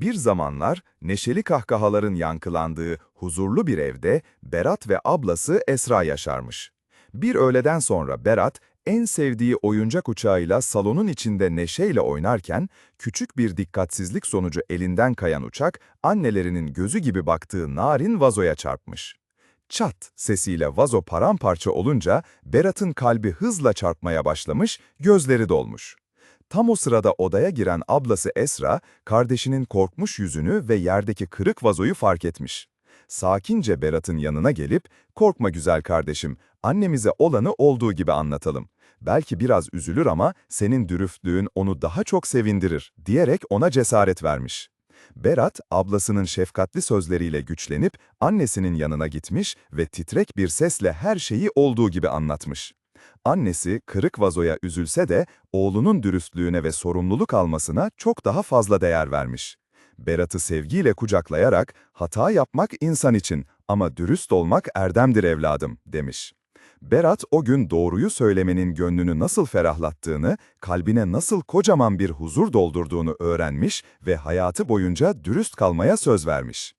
Bir zamanlar neşeli kahkahaların yankılandığı huzurlu bir evde Berat ve ablası Esra yaşarmış. Bir öğleden sonra Berat, en sevdiği oyuncak uçağıyla salonun içinde neşeyle oynarken, küçük bir dikkatsizlik sonucu elinden kayan uçak, annelerinin gözü gibi baktığı narin vazoya çarpmış. Çat sesiyle vazo paramparça olunca Berat'ın kalbi hızla çarpmaya başlamış, gözleri dolmuş. Tam o sırada odaya giren ablası Esra, kardeşinin korkmuş yüzünü ve yerdeki kırık vazoyu fark etmiş. Sakince Berat'ın yanına gelip, "Korkma güzel kardeşim, annemize olanı olduğu gibi anlatalım. Belki biraz üzülür ama senin dürüstlüğün onu daha çok sevindirir." diyerek ona cesaret vermiş. Berat, ablasının şefkatli sözleriyle güçlenip annesinin yanına gitmiş ve titrek bir sesle her şeyi olduğu gibi anlatmış. Annesi kırık vazoya üzülse de oğlunun dürüstlüğüne ve sorumluluk almasına çok daha fazla değer vermiş. Berat'ı sevgiyle kucaklayarak hata yapmak insan için ama dürüst olmak erdemdir evladım demiş. Berat o gün doğruyu söylemenin gönlünü nasıl ferahlattığını, kalbine nasıl kocaman bir huzur doldurduğunu öğrenmiş ve hayatı boyunca dürüst kalmaya söz vermiş.